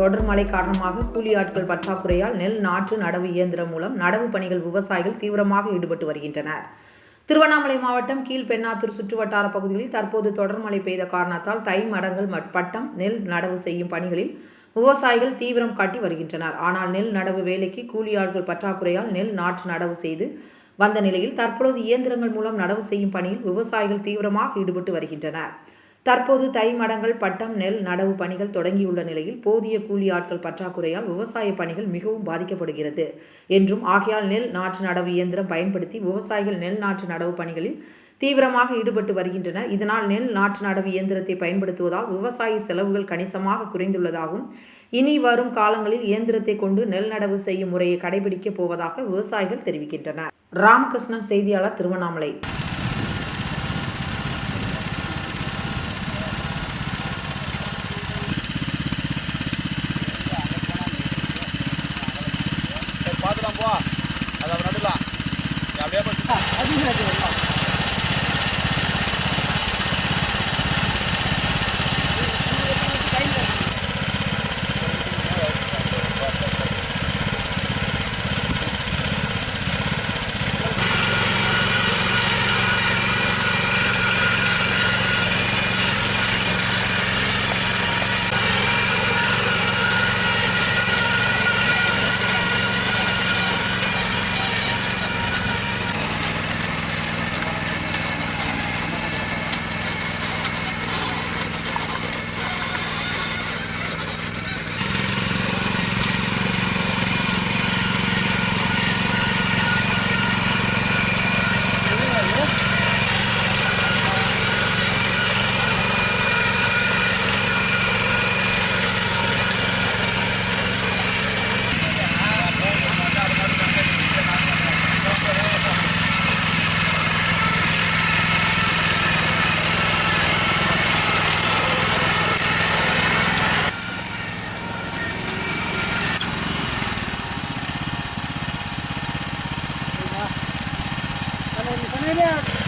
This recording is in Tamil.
தொடர் மழை காரணமாக கூலி ஆட்கள் பற்றாக்குறையால் நெல் நாற்று நடவு இயந்திரம் மூலம் நடவு பணிகள் விவசாயிகள் தீவிரமாக ஈடுபட்டு வருகின்றனர். திருவண்ணாமலை மாவட்டம் கீழ்பெண்ணாத்தூர் சுற்றுவட்டார பகுதிகளில் தற்போது தொடர் மழை பெய்த காரணத்தால் தை மடங்கள் மட்- பட்டம் நெல் நடவு செய்யும் பணிகளில் விவசாயிகள் தீவிரம் காட்டி வருகின்றனர். ஆனால் நெல் நடவு வேலைக்கு கூலி ஆட்கள் பற்றாக்குறையால் நெல் நாற்று நடவு செய்து வந்த நிலையில் தற்பொழுது இயந்திரங்கள் மூலம் நடவு செய்யும் பணியில் விவசாயிகள் தீவிரமாக ஈடுபட்டு வருகின்றனர். தற்போது தை மடங்கள் பட்டம் நெல் நடவு பணிகள் தொடங்கியுள்ள நிலையில் போதிய கூலி ஆட்கள் பற்றாக்குறையால் விவசாய பணிகள் மிகவும் பாதிக்கப்படுகிறது என்றும் ஆகையால் நெல் நாற்று நடவு இயந்திரம் பயன்படுத்தி விவசாயிகள் நெல் நாற்று நடவு பணிகளில் தீவிரமாக ஈடுபட்டு வருகின்றனர். இதனால் நெல் நாற்று நடவு இயந்திரத்தை பயன்படுத்துவதால் விவசாய செலவுகள் கணிசமாக குறைந்துள்ளதாகவும் இனி வரும் காலங்களில் இயந்திரத்தை கொண்டு நெல் நடவு செய்யும் முறையை கடைபிடிக்கப் போவதாக விவசாயிகள் தெரிவிக்கின்றனர். ராமகிருஷ்ணன் செய்தியாளர் திருவண்ணாமலை 看，还是那个老。れでは